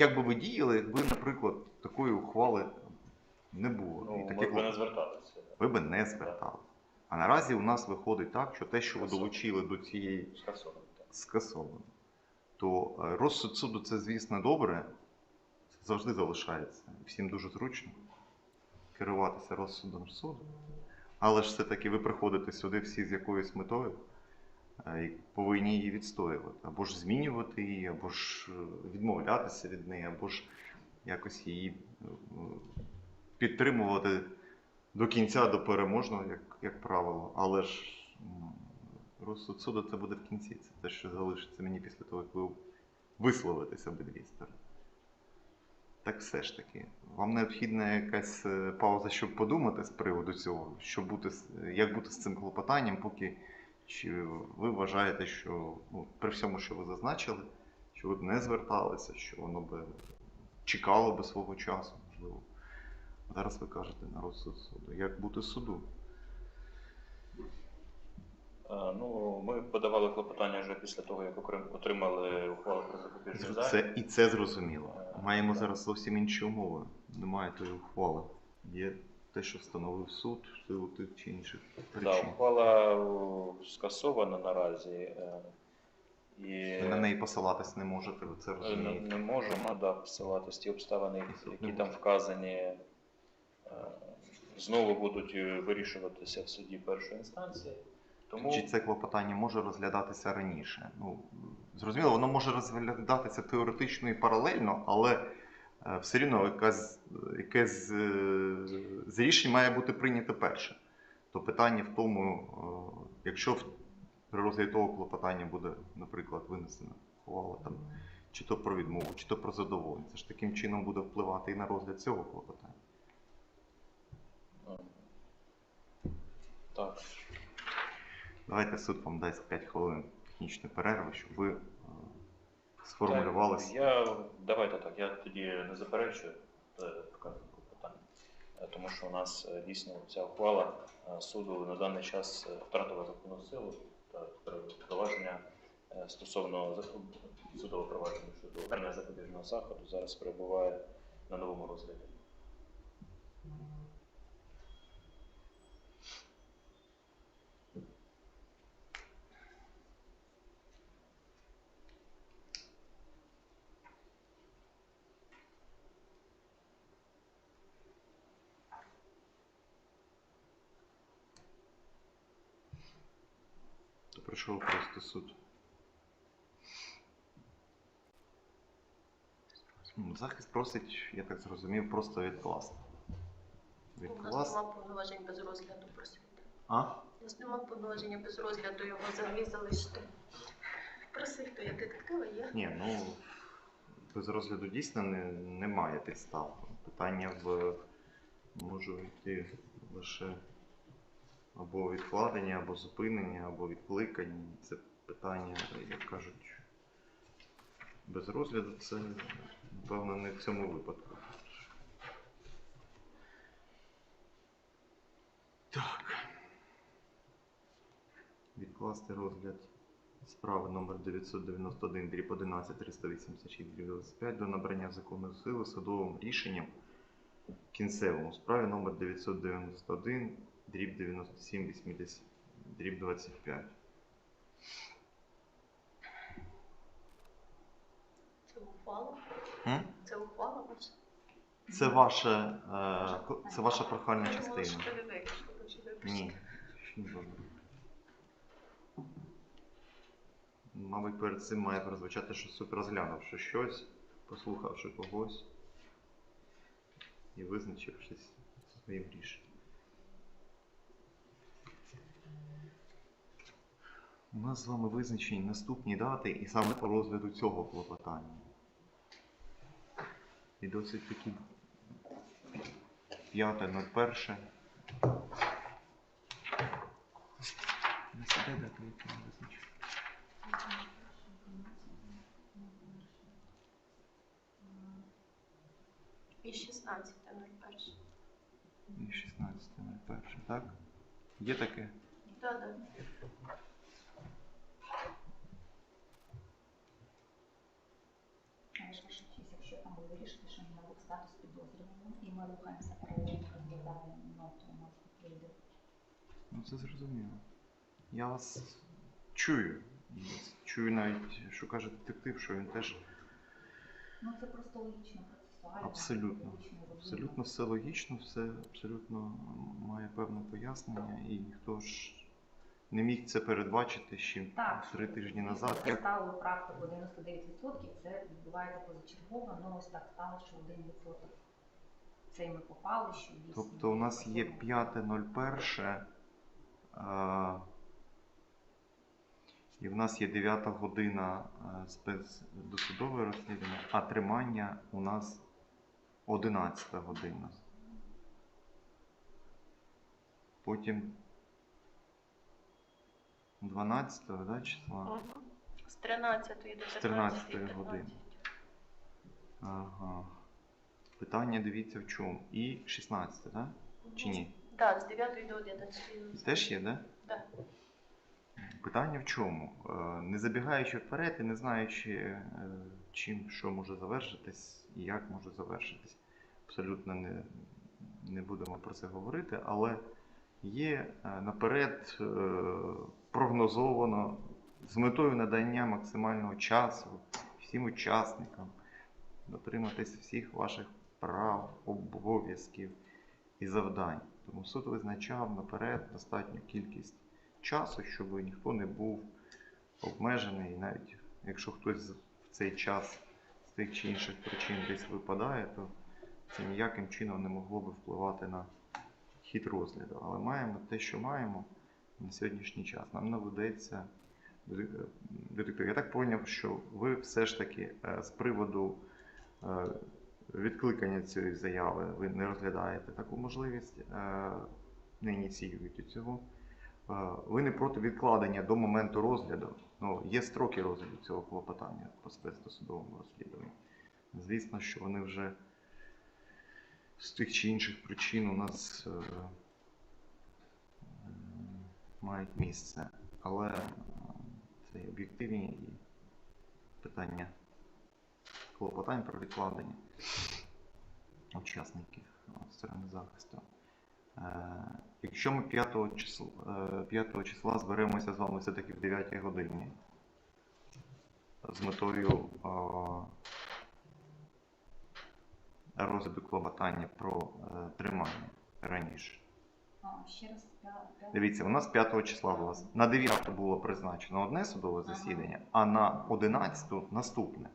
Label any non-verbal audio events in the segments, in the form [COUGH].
Як би ви діяли, якби, наприклад, такої ухвали не було? Ну, і такі ми б не зверталися. ви би не звертали. А наразі у нас виходить так, що те, що ви долучили до цієї Скасовано. то е, розсуд суду це, звісно, добре, це завжди залишається. Всім дуже зручно керуватися розсудом суду. Але ж все-таки ви приходите сюди всі з якоюсь метою повинні її відстоювати. Або ж змінювати її, або ж е, відмовлятися від неї, або ж якось її е, підтримувати до кінця, до переможного, як, як правило. Але ж розсуд суду це буде в кінці. Це те, що залишиться мені після того, як ви висловитесь обидві сторони. Так все ж таки, вам необхідна якась е, пауза, щоб подумати з приводу цього, що бути, як бути з цим клопотанням, поки чи ви вважаєте, що ну, при всьому, що ви зазначили, що ви б не зверталися, що воно би чекало би свого часу, можливо. Зараз ви кажете на розсуд суду. Як бути суду? Е, Ну, ми подавали клопотання вже після того, як отримали ухвалу про запобіжний захід. Це, і це зрозуміло. Маємо зараз зовсім інші умови. Немає тої ухвали. Є те, що встановив суд силу тих чи інших причин. ухвала скасована наразі. е, І Ви на неї посилатись не можете, ви це Е, Не, розумієте. не можемо да, посилатись ті обставини, які там вказані, е, знову будуть е, вирішуватися в суді першої інстанції. Тому Чи це клопотання може розглядатися раніше? Ну, зрозуміло, воно може розглядатися теоретично і паралельно, але е, все рівно якась, якесь е, з рішень має бути прийнято перше. То питання в тому, е, якщо при розгляді того клопотання буде, наприклад, винесена ухвала там, чи то про відмову, чи то про задоволення, це ж таким чином буде впливати і на розгляд цього клопотання. е, так, Давайте суд вам дасть 5 хвилин технічної перерви, щоб ви сформулювалися. Я, давайте так, я тоді не заперечую е, вказане Е, тому що у нас е, дійсно ця ухвала суду на даний час втратила законну силу та пр- провадження стосовно судового провадження щодо обрання запобіжного заходу зараз перебуває на новому розгляді. То прийшов просто суд. Ну, Захист просить, я так зрозумів, просто відкласти. У нас Відкласти. нема повноважень без розгляду просвіти. А? У нас нема повноваження без розгляду його взагалі залишити. Просив, то як детектива є. Ні, ну без розгляду дійсно не, немає підстав. Питання в може йти лише або відкладення, або зупинення, або відкликання. Це питання, як кажуть, без розгляду це, напевно, не в цьому випадку. Так. Відкласти розгляд справи номер 991 дріб 11 386 дріб 25 до набрання законної сили судовим рішенням кінцевому справі номер 991 дріб 97 80 дріб 25. Це ухвала. М? Це ухвала ваша. Це ваше, е, це ваша прохальна частина. що. Ні. ще не було. Мабуть, перед цим має прозвучати, що суд розглянувши щось, послухавши когось і визначившись зі своїм рішенням. У нас з вами визначені наступні дати і саме по розгляду цього клопотання. І досить такі 5.01. Не сюди дати, яку не визначив. І 16.01. І 16.01, так? Є таке? Так, так. Ваша честь, якщо там статус підозрюваного, і ми рухаємося паралельно розглядаємо ноту у нас прийде. Ну це зрозуміло. Я вас чую. Чую навіть, що каже детектив, що він теж Ну це просто логічно процесуально. Абсолютно. абсолютно все логічно, все абсолютно має певне пояснення, і ніхто ж не міг це передбачити ще Так, три тижні назад. Як Ставили практику 99%, це відбувається позачергово, але ось так стало, що 1% це ми попали, що дійсно. Тобто у нас є 5.01, е, і в нас є 9 година спецдосудове розслідування, а тримання у нас 11 година. Потім 12 да, числа. З 13 до 15. 13 години. Ага. Питання дивіться в чому. І 16, так? Чи ні? Так, з 9 до 11. Теж є, да? Так. Питання в чому? Е, Не забігаючи вперед і не знаючи, е, чим що може завершитись і як може завершитись, абсолютно не, не будемо про це говорити, але є е, наперед прогнозовано з метою надання максимального часу всім учасникам дотриматись всіх ваших прав, обов'язків і завдань. Тому суд визначав наперед достатню кількість часу, щоб ніхто не був обмежений, і навіть якщо хтось в цей час з тих чи інших причин десь випадає, то це ніяким чином не могло би впливати на хід розгляду. Але маємо те, що маємо на сьогоднішній час. Нам наведеться детек- Я так зрозумів, що ви все ж таки е, з приводу е, відкликання цієї заяви ви не розглядаєте таку можливість, е, не ініціюєте цього. Ви не проти відкладення до моменту розгляду. Ну, є строки розгляду цього клопотання по спецдосудовому розслідуванню. Звісно, що вони вже з тих чи інших причин у нас мають місце. Але е, це об'єктивні питання клопотань про відкладення учасників е, сторони захисту. Е, Якщо ми 5 числа, 5 числа зберемося з вами все-таки в 9 годині з метою розгляду клопотання про тримання раніше. А, ще раз, п'я- п'я- Дивіться, у нас 5 числа вас на 9 було призначено одне судове Ага. засідання, а на 11 наступне.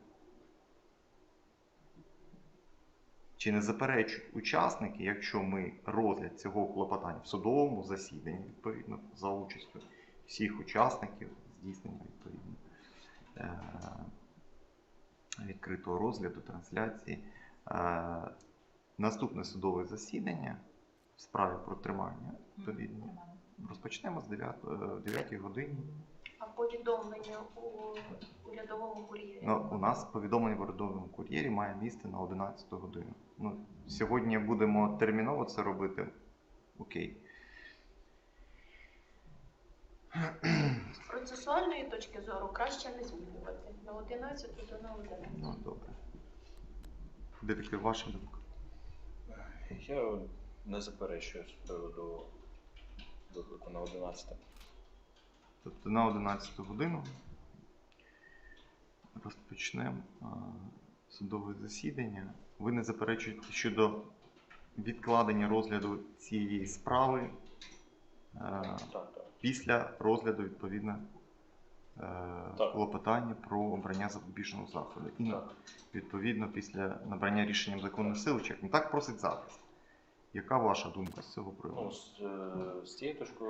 Чи не заперечують учасники, якщо ми розгляд цього клопотання в судовому засіданні, відповідно, за участю всіх учасників, здійснення відповідно е, відкритого розгляду, трансляції, е, наступне судове засідання справі про тримання, відповідно, Нормально. розпочнемо з 9, е, 9 годині. А повідомлення у урядовому кур'єрі. Ну, у нас повідомлення в урядовому кур'єрі має місце на 11 годину. Ну, сьогодні будемо терміново це робити. Окей. З процесуальної точки зору краще не змінювати. На 11 то на 11. Ну, добре. Детектив, ваша думка. Я не заперечую з приводу виклику на 11. Тобто на 11 годину розпочнемо судове засідання. Ви не заперечуєте щодо відкладення розгляду цієї справи е, після розгляду відповідно е, клопотання про обрання запобіжного заходу. І відповідно після набрання рішенням законної сили чек. Ну так просить захист. Яка ваша думка з цього Ну, з, е, з цієї точки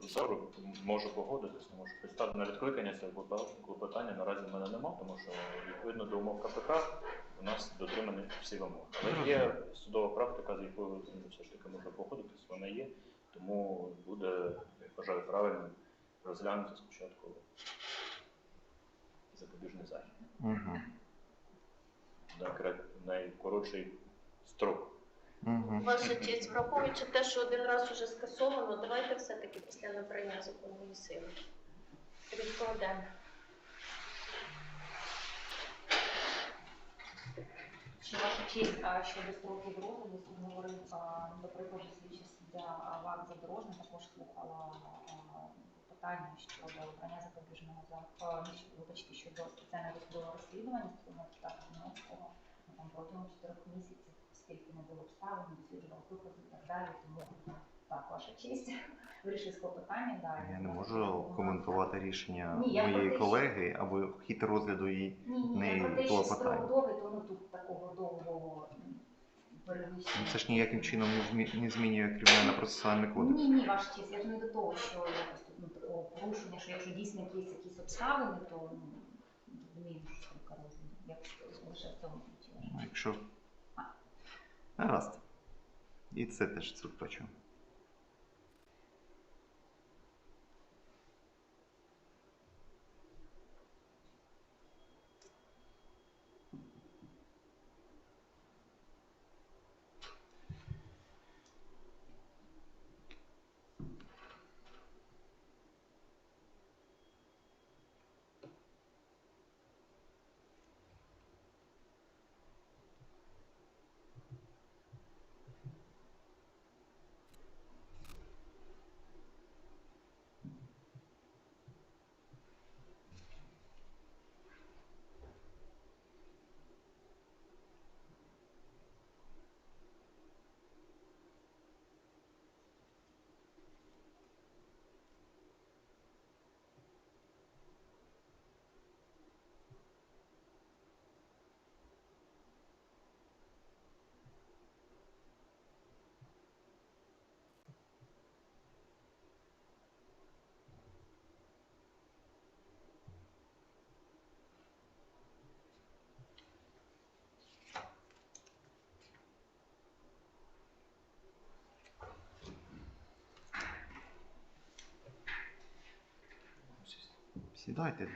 зору можу погодитися, тому що підстав на відкликання цього клопотання наразі в мене немає, тому що відповідно до умов КПК у нас дотримані всі вимоги. Але є судова практика, з якою ну, все ж таки можна погодитися, вона є, тому буде, я вважаю, правильним розглянути спочатку запобіжний захід. Угу. Найкоротший строк. Угу. Ваша честь, враховуючи те, що один раз уже скасовано, давайте все-таки після набрання законної сили. Відкладемо. Ще ваша честь а, щодо строків розгляду, суд говорив, а, до прикладу, слідчий суддя ВАК Задорожний також слухала питання щодо обрання запобіжного заходу, вибачте, щодо спеціального розслідування стосовно ну, там протягом чотирьох місяців, скільки не було обставин, досліджував докази і так далі, тому так, ваша честь, [LAUGHS] вирішили з питання, да. Я не можу коментувати рішення Ні, я про моєї те, колеги або хід розгляду її. Ні, ні, неї я про те, що клопотання. строк довгий, то ну тут такого довгого м, перевищення. Ну, Це ж ніяким чином не змі- не змінює кримінально-процесуальний кодекс. Ні, ні, ваш честь, я ж не до того, що якось тут ну, такого порушення, що якщо дійсно якісь якісь обставини, то ну, розуміємо, що розгляду. Як лише в цьому ключі. Ну, Якщо. Гаразд. І це теж суд почув. Сідайте.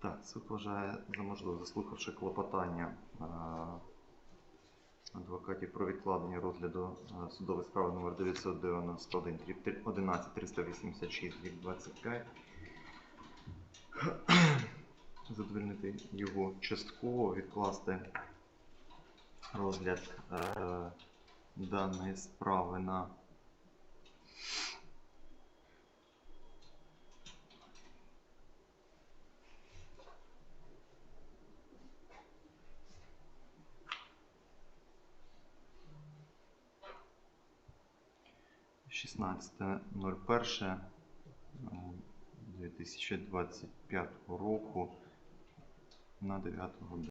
Так, суд вважає за можливе, заслухавши клопотання е, адвокатів про відкладення розгляду е, судової справи номер 991 11 386 25 задовольнити його частково, відкласти розгляд е, даної справи на Шістнадцяте ноль перше 2025 року на 9 годину.